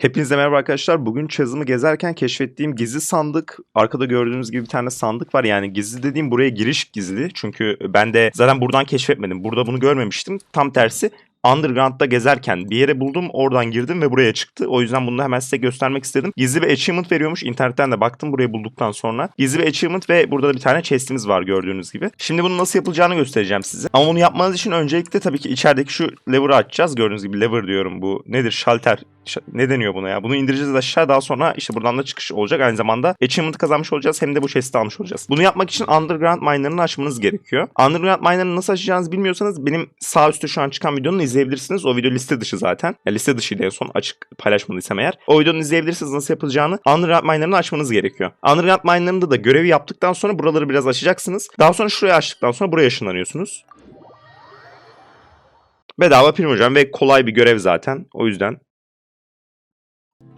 Hepinize merhaba arkadaşlar. Bugün Chasm'ı gezerken keşfettiğim gizli sandık. Arkada gördüğünüz gibi bir tane sandık var. Yani gizli dediğim buraya giriş gizli. Çünkü ben de zaten buradan keşfetmedim. Burada bunu görmemiştim. Tam tersi Underground'da gezerken bir yere buldum. Oradan girdim ve buraya çıktı. O yüzden bunu hemen size göstermek istedim. Gizli bir achievement veriyormuş. İnternetten de baktım burayı bulduktan sonra. Gizli bir achievement ve burada da bir tane chest'imiz var gördüğünüz gibi. Şimdi bunu nasıl yapılacağını göstereceğim size. Ama bunu yapmanız için öncelikle tabii ki içerideki şu lever'ı açacağız. Gördüğünüz gibi lever diyorum bu. Nedir? Şalter. Ne deniyor buna ya? Bunu indireceğiz aşağı daha sonra işte buradan da çıkış olacak. Aynı zamanda achievement kazanmış olacağız hem de bu chest'i almış olacağız. Bunu yapmak için underground miner'ını açmanız gerekiyor. Underground miner'ını nasıl açacağınızı bilmiyorsanız benim sağ üstte şu an çıkan videonun izleyebilirsiniz. O video liste dışı zaten. Ya liste dışıydı en son açık paylaşmadıysam eğer. O videonun izleyebilirsiniz nasıl yapılacağını. Underground miner'ını açmanız gerekiyor. Underground miner'ında da görevi yaptıktan sonra buraları biraz açacaksınız. Daha sonra şuraya açtıktan sonra buraya ışınlanıyorsunuz. Bedava prim hocam ve kolay bir görev zaten. O yüzden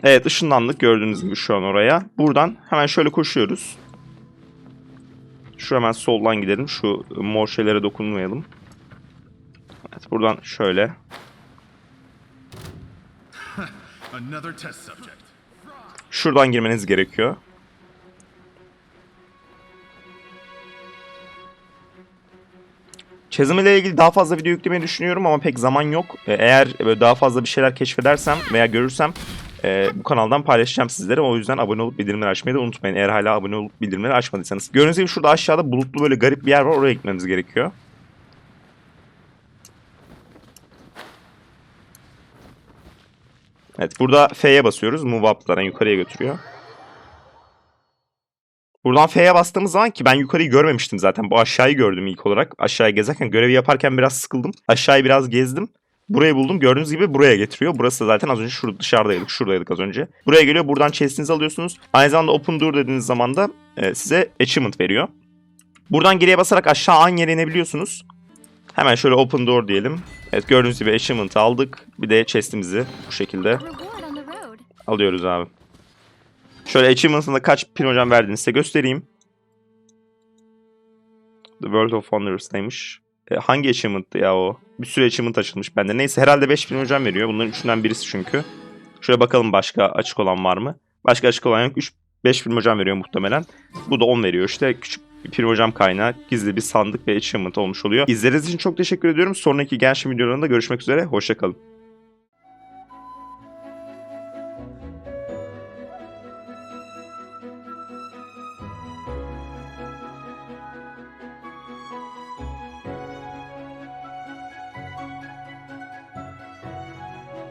Evet ışınlandık gördüğünüz gibi şu an oraya. Buradan hemen şöyle koşuyoruz. Şu hemen soldan gidelim. Şu mor şeylere dokunmayalım. Evet buradan şöyle. Şuradan girmeniz gerekiyor. Çizim ile ilgili daha fazla video yüklemeyi düşünüyorum ama pek zaman yok. Eğer daha fazla bir şeyler keşfedersem veya görürsem e, bu kanaldan paylaşacağım sizlere. O yüzden abone olup bildirimleri açmayı da unutmayın. Eğer hala abone olup bildirimleri açmadıysanız. Gördüğünüz gibi şurada aşağıda bulutlu böyle garip bir yer var. Oraya gitmemiz gerekiyor. Evet burada F'ye basıyoruz. Move up'lara yukarıya götürüyor. Buradan F'ye bastığımız zaman ki ben yukarıyı görmemiştim zaten. Bu aşağıyı gördüm ilk olarak. Aşağıya gezerken görevi yaparken biraz sıkıldım. Aşağıyı biraz gezdim. Burayı buldum. Gördüğünüz gibi buraya getiriyor. Burası da zaten az önce şurada dışarıdaydık. Şuradaydık az önce. Buraya geliyor. Buradan chest'inizi alıyorsunuz. Aynı zamanda open door dediğiniz zaman da e, size achievement veriyor. Buradan geriye basarak aşağı aynı yere inebiliyorsunuz. Hemen şöyle open door diyelim. Evet gördüğünüz gibi achievement'ı aldık. Bir de chest'imizi bu şekilde alıyoruz abi. Şöyle achievement'ında kaç pin hocam verdiğini size göstereyim. The World of Wonders'taymış. E, hangi achievement'tı ya o? Bir sürü achievement açılmış bende. Neyse herhalde 5 pin hocam veriyor. Bunların üçünden birisi çünkü. Şöyle bakalım başka açık olan var mı? Başka açık olan yok. 3 5 pin hocam veriyor muhtemelen. Bu da 10 veriyor işte. Küçük bir pin hocam kaynağı. Gizli bir sandık ve achievement olmuş oluyor. İzlediğiniz için çok teşekkür ediyorum. Sonraki gençlik videolarında görüşmek üzere. Hoşçakalın.